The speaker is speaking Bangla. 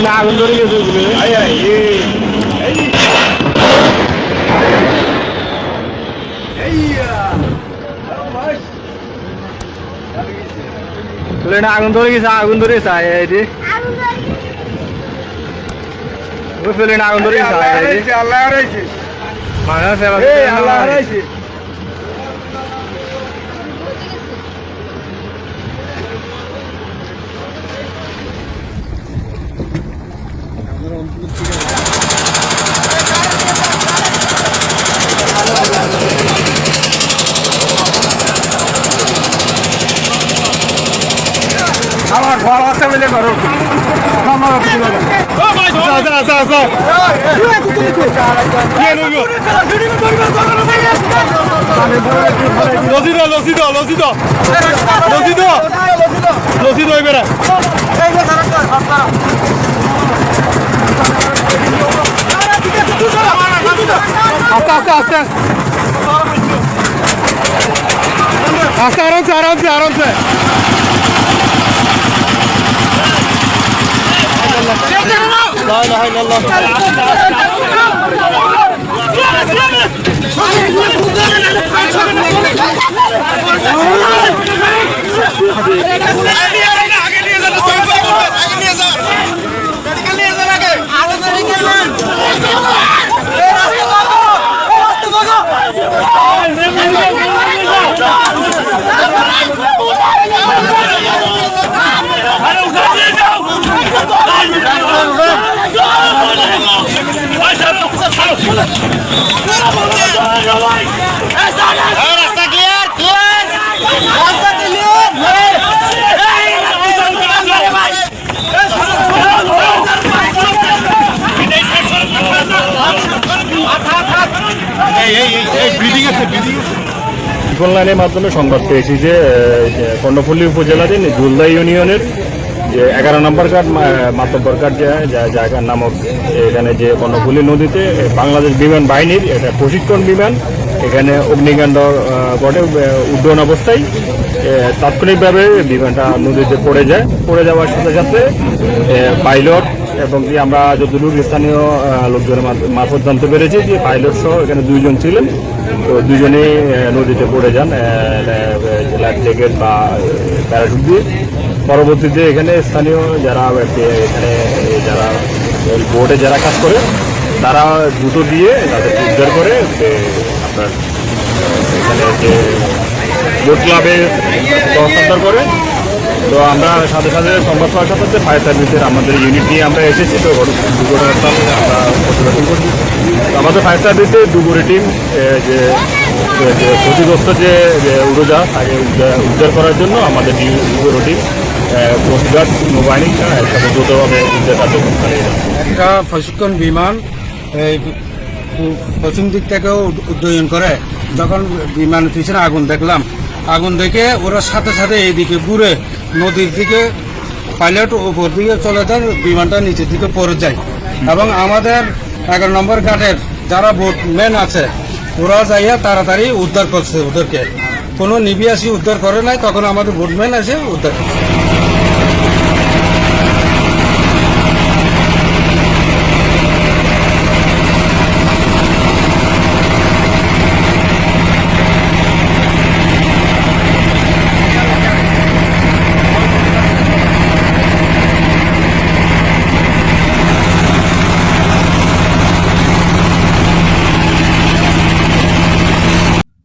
ওগুলো আগুন ধরে গেছে ওগুলো আগুন ধরে গেছে আগুন ধরে গেছে আইডি আগুন ধরে গেছে। আল্লাহ হারাইছে আল্লাহ হারাইছে। আমার ঘর আছে মিলে করো আমার আচ্ছা আচ্ছা আচ্ছা লসি দাও লসি দাও লসি দাও লসি দাও লসি দাও এবারে আস্তে আস্তে আস্তে আস্তে আরামসে আরামসে আরামসে لا অনলাইনের মাধ্যমে সংবাদ পেয়েছি যে কর্ণফুলী উপজেলাধীন জুলদা ইউনিয়নের যে এগারো নম্বর কার্ড মাতব্বর কার্ড জায়গার নামক এখানে যে কর্ণফুলী নদীতে বাংলাদেশ বিমান বাহিনীর এটা প্রশিক্ষণ বিমান, এখানে অগ্নিকাণ্ড ঘটে উড্ডয়ন অবস্থায় তাৎক্ষণিকভাবে বিমানটা নদীতে পড়ে যায়। পড়ে যাওয়ার সাথে সাথে পাইলট এবং কি আমরা যতটুকু স্থানীয় লোকজনের মারফত জানতে পেরেছি যে পাইলট সহ এখানে দুইজন ছিলেন। তো দুজনেই নদীতে পড়ে যান লাইফ জ্যাকেট বা প্যারাশুট দিয়ে। পরবর্তীতে এখানে স্থানীয় যারা এখানে যারা ওই বোর্ডে যারা কাজ করে, তারা জুতো দিয়ে তাদের উদ্ধার করে আপনার এখানে যে বোট ক্লাবে হস্তান্তর করে তো আমরা সাথে সাথে সংবাদ পাওয়ার সাথে সাথে ফায়ার সার্ভিসের আমাদের ইউনিট নিয়ে আমরা এসেছি, তো ঘটনা- আমরা পর্যবেক্ষণ করছি। আমাদের ফায়ার সার্ভিসের দুপুরে টিম যে ক্ষতিগ্রস্ত যে উড়োজাহাজ, তাকে উদ্ধার করার জন্য আমাদের দুপুরো টিম কোস্টগার্ড নৌবাহিনী একসাথে দ্রুতভাবে উদ্ধার চালিয়ে একটা প্রশিক্ষণ বিমান পশ্চিম দিক থেকেও উড্ডয়ন করে। যখন বিমানের পিছনে আগুন দেখলাম। আগুন দেখে ওরা সাথে সাথে এইদিকে ঘুরে নদীর দিকে, পাইলট ওপর দিকে চলে যান, বিমানটা নিচের দিকে পড়ে যায়। এবং আমাদের এগারো নম্বর ঘাটের যারা বোটম্যান আছে, ওরা যাইয়া তাড়াতাড়ি উদ্ধার করছে ওদেরকে। কোনো নিবিয়াসি উদ্ধার করে নাই, তখন আমাদের বোটম্যান আছে উদ্ধার করছে।